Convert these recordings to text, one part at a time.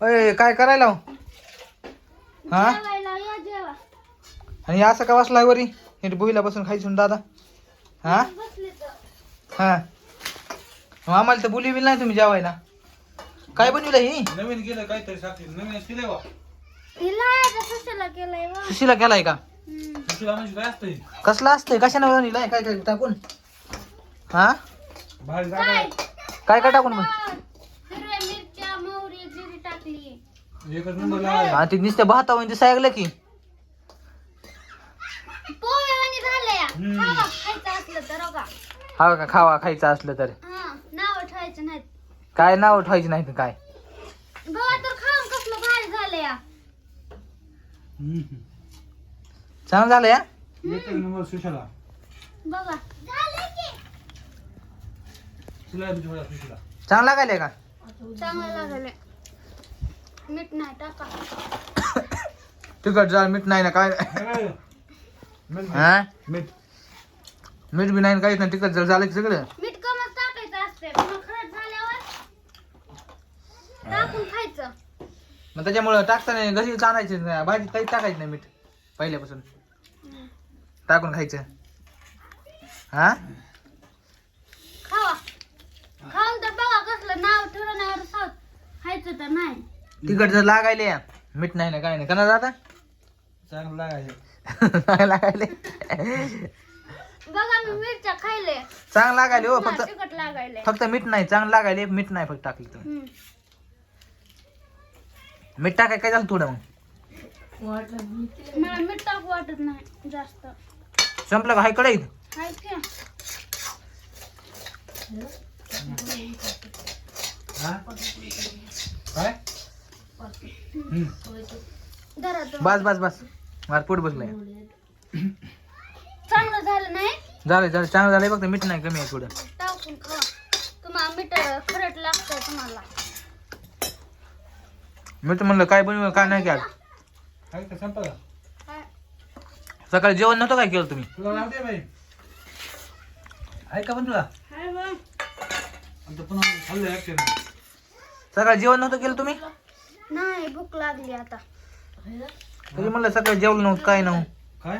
अय काय करायला हो? हा? जेवायला या जेवा. आणि असं का वाचलाय वरी? हे बोईला बसून खायचं दादा. हा? बसले तर. हा. मग आम्हाला तर बोली बिल नाही तुम्ही जेवायला. काय बनविलं ही? नवीन केलं काहीतरी साखरी नवीन केलंय बा. हिला आता सुशाला केलंय वा सुशीला केलाय का? हम्म. तुला म्हणजे काय असतंय? कसला असतंय? कशाने बनविलाय? काय काय टाकून? हा? काय? जागा काय काय टाकून बन एकच नंबर लावायचा हा ते नुसत्या दिसाय लागलं की. पोहेवानी झालंय हम्म. खावा खायचं असलं तर हो का? हा का खावा खायचं असलं तर. हा नाव ठेवायचं नाहीत. काय नाव ठेवायचं नाही तर काय? बघा तर खाऊन कसलं भारी झालंय या. चांगलं झालं या. एकच नंबर सुशाला. बघा. झालं की. तुला बी थोडा सुशाला. चांगलं लागायला का? चांगलं मीठ नाही टाका. तिखट जाळ मीठ नाही ना काय? मीठ हा? मीठ. मीठ बी नाही ना काहीच नाही तिखट जळ झालं की सगळं. मीठ कमच टाकायचं असते मग खरंच झाल्यावर टाकून खायचं. मग त्याच्यामुळं टाकताना घरी आणायचं नाही भाजी काहीच टाकायचं नाही मीठ पहिल्यापासून. टाकून खायचं. हा? खावा. खाऊन तर बघा कसलं नाव ठेवण्यावर सात खायचं तर नाही. जर लागायले या मीठ नाही ना काय नाही. कना जाता चांगलं लागायचं नाही लागायले? बघा मी मिरच्या खायले. चांगलं लागायले हो फक्त तिखट लागायले. फक्त मीठ नाही चांगलं लागायले मीठ नाही फक्त टाकलं तुम्ही. हम्म. मीठ टाकाय काय झालं थोडं मग? मला मीठ टाकू वाटत नाही जास्त. संपलं का? हाय कढईत हाय की. हा? काय. बस बस बस. माझं पोट बसलंय चांगलं झालं नाही? झालं झालं चांगलं झालंय फक्त मीठ नाही कमी आहे थोडं टाकून खावा तुम्हाला मीठ खरट लागतंय तुम्हाला. मीठ म्हणलं काय बनवलं काय नाही केलं. काय. सकाळी जेवण नव्हतं काय केलं तुम्ही? तुला लावते बाई. आहे का पण तुला? सकाळी जेवण नव्हतं केलं तुम्ही? नाही भूक लागली आता. तरी म्हणलं सकाळी जेवलं नव्हतं काय नव्हतं. काय?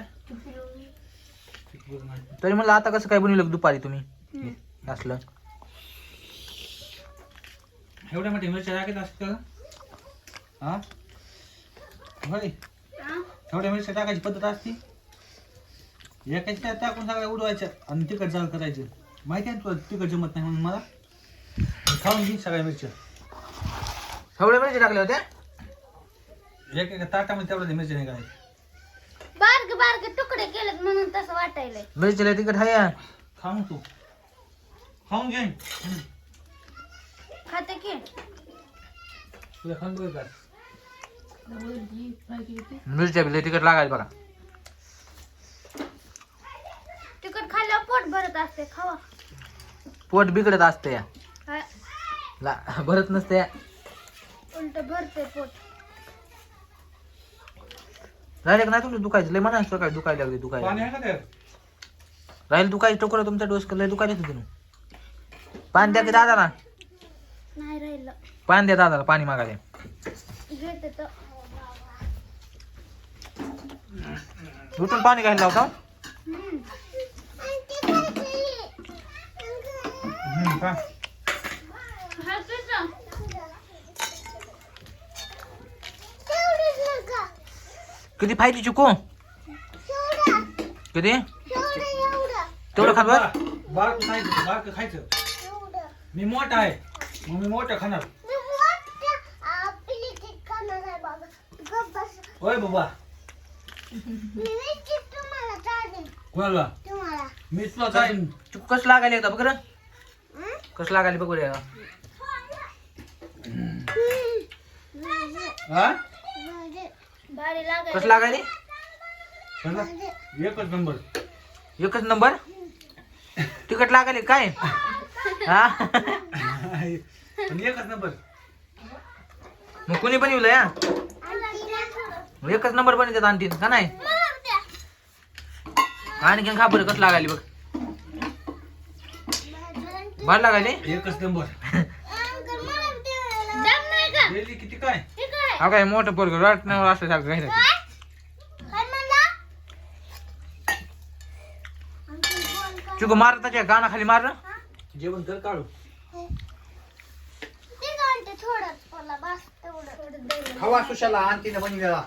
तरी म्हणलं आता कसं काय बनवलं दुपारी तुम्ही? हम्म. असलं. एवढ्या मोठ्या मिरच्या टाकत असत का? हा? होय. हा? एवढ्या मिरच्या टाकायची पद्धत असती? एकाच्या टाकून सगळ्या उडवायच्या आणि तिखट जाळ करायचं. माहिती आहे ना तुला तिखट जमत नाही म्हणून मला? खाऊन घे सगळ्या मिरच्या. एवढ्या मिरची टाकल्या होत्या एक एका ताटामध्ये तेवढ्या मिरच्या नाही करायच्या बारके बारके तुकडे केलेत म्हणून तसं वाटायलंय. मिरचीला तिखट आहे या. खाऊन तू. खाऊन घे. खाते की. तुला खाऊन बघ का? मिरच्या बी लय तिखट लागायला बघा. तिखट खाल्ल्यावर पोट भरत असते खावा. पोट बिघडत असते. या हाय. ला भरत नसते. या. उलट भरते पोट. राहिले का नाही तुमचं दुखायचं? लय म्हणा सकाळी दुखायला लागले पाणी दुखायला आहे का त्यात? राहील दुखायचं टोकरं तुमच्या डोस लय दुखायला येतं तुम्ही पाणी द्या की दादाला. नाही राहिलं. पाणी द्या दादाला पाणी मागायला. घेते तर उठून पाणी घ्यायला लावता? हम्म. हम्म, का? हा, तुझं. किती फायदी चुको किती तेवढं खात बस. बारकं खायचं बारकं खायचं. मी मोठा आहे मग मी मोठं खाणार. होय बाबा. कोणाला? मी तुला चालेल चुक कसं लागायला एकदा बघ. कसं लागायला बघ बरं. हा? कसं लागायले? एकच नंबर. एकच नंबर? तिकट लागायले काय? हा? आणि एकच नंबर. मग कोणी बनवलं या एकच नंबर बनवतात आणखीन का नाही? आणखीन खा बरं कसं लागायले बघ. भार लागायले? एकच नंबर. किती काय? हा काय मोठं पोरग रटण्यावर असल्यासारखं काही नाही. चिकू मार त्याच्या गाना खाली मार. जेवण कर काढू ते गाणं ते थोडंच मला बस तेवढं खावा सुशाला आणतीने बनलेला